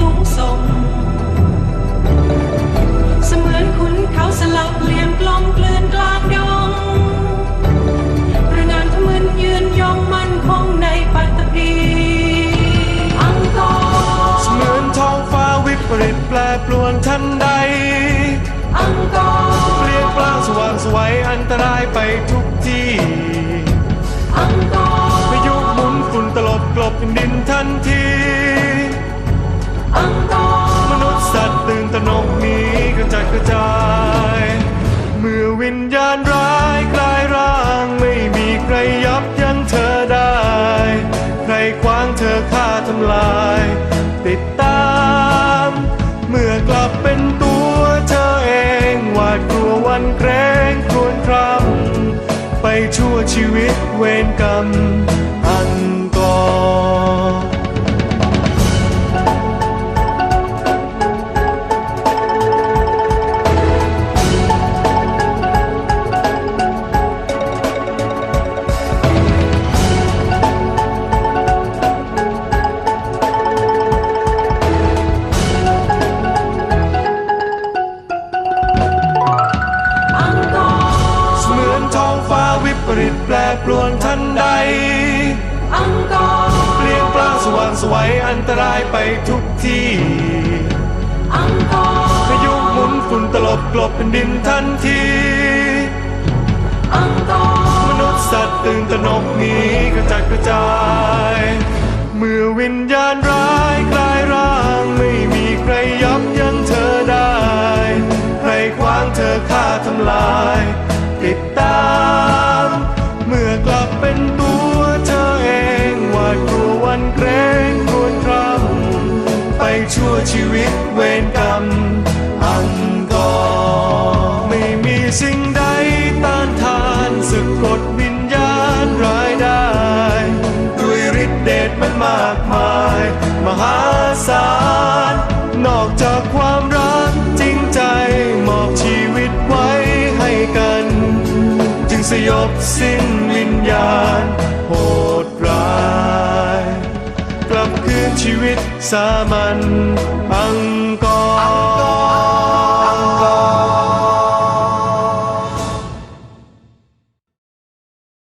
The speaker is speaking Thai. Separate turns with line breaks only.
สูงส่ง เส
มือนขุนเขาสลับเหลี่ยมกลมกลืนกลางดงพระงานทะมึนยืนย
องมั่นคงในปัตตภีอังกอร์เส
มือนท้องฟ้าวิปริตแปรปรวนทันใด อังกอร์เปลี่ยนกลางสว่างสวัยอันตรายไปทุกที่ อังกอร์พายุหมุนฝุ่นตลบกลบดินทันที เธอได้ ใครขวางเธอฆ่าทำลาย ติดตาม เมื่อกลับเป็นตัวเธอเองหวาดกลัววันแกรงครวญครำไปชั่วชีวิตเวรกรรม
ริ
ตแปรปรวนทันใด
อังกอร์
เปลี่ยนปลางสว่างไสวัยอันตรายไปทุกที่
อังกอร์
พายุหมุนฝุ่นตลบกลบแผ่นดินทันที
อังกอร์
มนุษย์สัตว์ตื่นตระหนกหนีกระจัดกระจาย เมื่อวิญญาณร้ายกลายร่างไม่มีใครยับยั้งเธอได้ ใครขวางเธอฆ่าทำลาย ชั่วชีวิตเวรกรรมอังกอร์ไม่มีสิ่งใดต้านทานสึกกดวิญญาณร้ายได้ ด้วยฤทธิเดชมันมากมาย มหาศาล นอกจากความรักจริงใจ มอบชีวิตไว้ให้กัน จึงสยบสิ้นวิญญาณ คืนชีวิตสามัญอังกอร์